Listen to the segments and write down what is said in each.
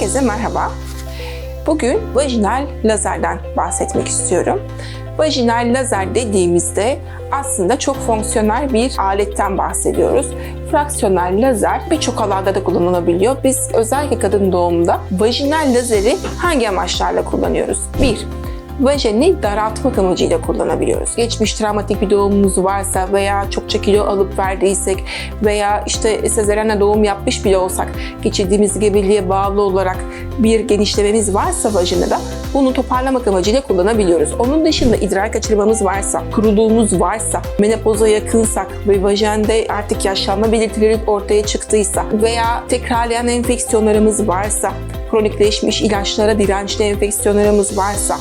Herkese merhaba. Bugün vajinal lazerden bahsetmek istiyorum. Vajinal lazer dediğimizde aslında çok fonksiyonel bir aletten bahsediyoruz. Fraksiyonel lazer birçok alanda da kullanılabiliyor. Biz özellikle kadın doğumda vajinal lazeri hangi amaçlarla kullanıyoruz? 1 vajeni daraltmak amacıyla kullanabiliyoruz. Geçmiş travmatik bir doğumumuz varsa veya çokça kilo alıp verdiysek veya işte sezaryenle doğum yapmış bile olsak geçirdiğimiz gebeliğe bağlı olarak bir genişlememiz varsa vajinada bunu toparlamak amacıyla kullanabiliyoruz. Onun dışında idrar kaçırmamız varsa, kuruluğumuz varsa, menopoza yakınsak ve vajende artık yaşlanma belirtileri ortaya çıktıysa veya tekrarlayan enfeksiyonlarımız varsa, kronikleşmiş ilaçlara dirençli enfeksiyonlarımız varsa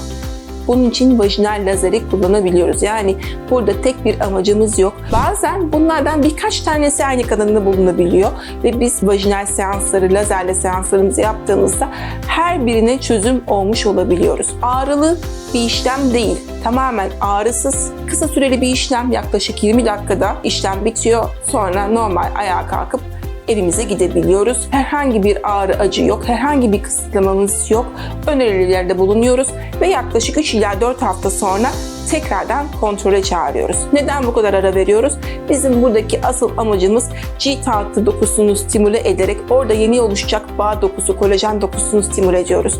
bunun için vajinal lazeri kullanabiliyoruz. Yani burada tek bir amacımız yok. Bazen bunlardan birkaç tanesi aynı kadında bulunabiliyor ve biz vajinal seansları, lazerle seanslarımızı yaptığımızda her birine çözüm olmuş olabiliyoruz. Ağrılı bir işlem değil. Tamamen ağrısız, kısa süreli bir işlem. Yaklaşık 20 dakikada işlem bitiyor. Sonra normal ayağa kalkıp evimize gidebiliyoruz. Herhangi bir ağrı acı yok, herhangi bir kısıtlamamız yok. Önerilerde bulunuyoruz ve yaklaşık 3 ila 4 hafta sonra tekrardan kontrole çağırıyoruz. Neden bu kadar ara veriyoruz? Bizim buradaki asıl amacımız G tahtı dokusunu stimüle ederek orada yeni oluşacak bağ dokusu, kolajen dokusunu stimüle ediyoruz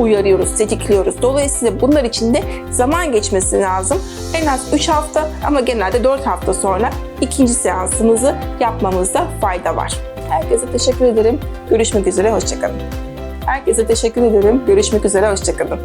uyarıyoruz, tetikliyoruz. Dolayısıyla bunlar için de zaman geçmesi lazım. En az 3 hafta ama genelde 4 hafta sonra ikinci seansımızı yapmamızda fayda var. Herkese teşekkür ederim. Görüşmek üzere, hoşçakalın. Herkese teşekkür ederim. Görüşmek üzere, hoşçakalın.